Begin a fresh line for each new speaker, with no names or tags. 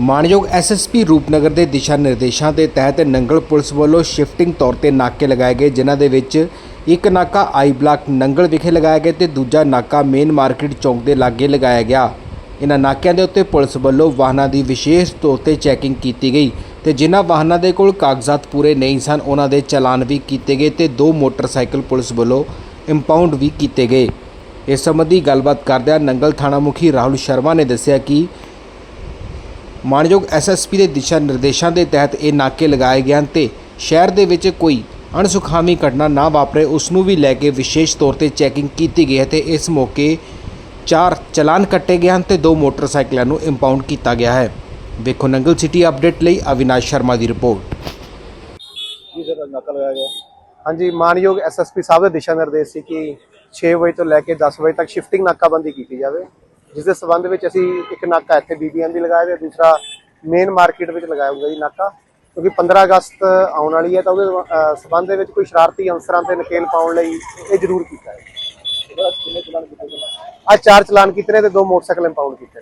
ਮਾਨਯੋਗ ਐਸਐਸਪੀ ਰੂਪਨਗਰ ਦੇ ਦਿਸ਼ਾ ਨਿਰਦੇਸ਼ਾਂ ਦੇ ਤਹਿਤ ਨੰਗਲ ਪੁਲਿਸ ਵੱਲੋਂ ਸ਼ਿਫਟਿੰਗ ਤੌਰ ਤੇ ਨਾਕੇ ਲਗਾਏ ਗਏ, ਜਿਨ੍ਹਾਂ ਦੇ ਵਿੱਚ ਇੱਕ ਨਾਕਾ ਆਈ ਬਲਾਕ ਨੰਗਲ ਵਿਖੇ ਲਗਾਇਆ ਗਿਆ ਤੇ ਦੂਜਾ ਨਾਕਾ ਮੇਨ ਮਾਰਕੀਟ ਚੌਂਕ ਦੇ ਲਾਗੇ ਲਗਾਇਆ ਗਿਆ। ਇਹਨਾਂ ਨਾਕਿਆਂ ਦੇ ਉੱਤੇ ਪੁਲਿਸ ਵੱਲੋਂ ਵਾਹਨਾਂ ਦੀ ਵਿਸ਼ੇਸ਼ ਤੌਰ ਤੇ ਚੈਕਿੰਗ ਕੀਤੀ ਗਈ ਤੇ ਜਿਨ੍ਹਾਂ ਵਾਹਨਾਂ ਦੇ ਕੋਲ ਕਾਗਜ਼ਾਤ ਪੂਰੇ ਨਹੀਂ ਸਨ ਉਹਨਾਂ ਦੇ ਚਲਾਨ ਵੀ ਕੀਤੇ ਗਏ ਤੇ ਦੋ ਮੋਟਰਸਾਈਕਲ ਪੁਲਿਸ ਵੱਲੋਂ ਇੰਪਾਊਂਡ ਵੀ ਕੀਤੇ ਗਏ। ਇਸ ਸੰਬੰਧੀ ਗੱਲਬਾਤ ਕਰਦਿਆਂ ਨੰਗਲ ਥਾਣਾ ਮੁਖੀ ਰਾਹੁਲ ਸ਼ਰਮਾ ਨੇ ਦੱਸਿਆ ਕਿ ਮਾਨਯੋਗ ਐਸਐਸਪੀ ਦੇ ਦਿਸ਼ਾ ਨਿਰਦੇਸ਼ਾਂ ਦੇ ਤਹਿਤ ਇਹ ਨਾਕੇ ਲਗਾਏ ਗਏ ਹਨ ਤੇ ਸ਼ਹਿਰ ਦੇ ਵਿੱਚ ਕੋਈ ਅਣਸੁਖਾਵੀ ਘਟਨਾ ਨਾ ਵਾਪਰੇ ਉਸ ਨੂੰ ਵੀ ਲੈ ਕੇ ਵਿਸ਼ੇਸ਼ ਤੌਰ ਤੇ ਚੈਕਿੰਗ ਕੀਤੀ ਗਈ ਹੈ ਤੇ ਇਸ ਮੌਕੇ ਚਾਰ ਚਲਾਨ ਕੱਟੇ ਗਏ ਹਨ ਤੇ ਦੋ ਮੋਟਰਸਾਈਕਲਾਂ ਨੂੰ ਇੰਪਾਊਂਡ ਕੀਤਾ ਗਿਆ ਹੈ। ਵੇਖੋ ਨੰਗਲ ਸਿਟੀ ਅਪਡੇਟ ਲਈ ਅਵਿਨਾਸ਼ ਸ਼ਰਮਾ ਦੀ ਰਿਪੋਰਟ।
ਜੀ ਸਰ ਨਕਲ ਹੋਇਆ ਗਿਆ। ਹਾਂਜੀ ਮਾਨਯੋਗ ਐਸਐਸਪੀ ਸਾਹਿਬ ਦੇ ਦਿਸ਼ਾ ਨਿਰਦੇਸ਼ ਸੀ ਕਿ 6 ਵਜੇ ਤੋਂ ਲੈ ਕੇ 10 ਵਜੇ ਤੱਕ ਸ਼ਿਫਟਿੰਗ ਨਾਕਾਬੰਦੀ ਕੀਤੀ ਜਾਵੇ। ਜਿਸ ਦੇ ਸਬੰਧ ਵਿੱਚ ਅਸੀਂ ਇੱਕ ਨਾਕਾ ਇੱਥੇ ਬੀਬੀਐਮ ਦੀ ਲਗਾਇਆ ਤੇ ਦੂਸਰਾ ਮੇਨ ਮਾਰਕੀਟ ਵਿੱਚ ਲਗਾਇਆ ਹੋਊਗਾ ਜੀ ਨਾਕਾ। ਕਿਉਂਕਿ 15 ਅਗਸਤ ਆਉਣ ਵਾਲੀ ਹੈ ਤਾਂ ਉਹਦੇ ਸਬੰਧ ਦੇ ਵਿੱਚ ਕੋਈ ਸ਼ਰਾਰਤੀ ਅਨਸਰਾਂ ਤੇ ਨਕੇਲ ਪਾਉਣ ਲਈ ਇਹ ਜ਼ਰੂਰ ਕੀਤਾ ਹੈ। ਆ ਚਾਰ ਚਲਾਨ ਕੀਤੇ ਨੇ ਤੇ ਦੋ ਮੋਟਰਸਾਈਕਲ ਇੰਪਾਊਂਡ ਕੀਤੇ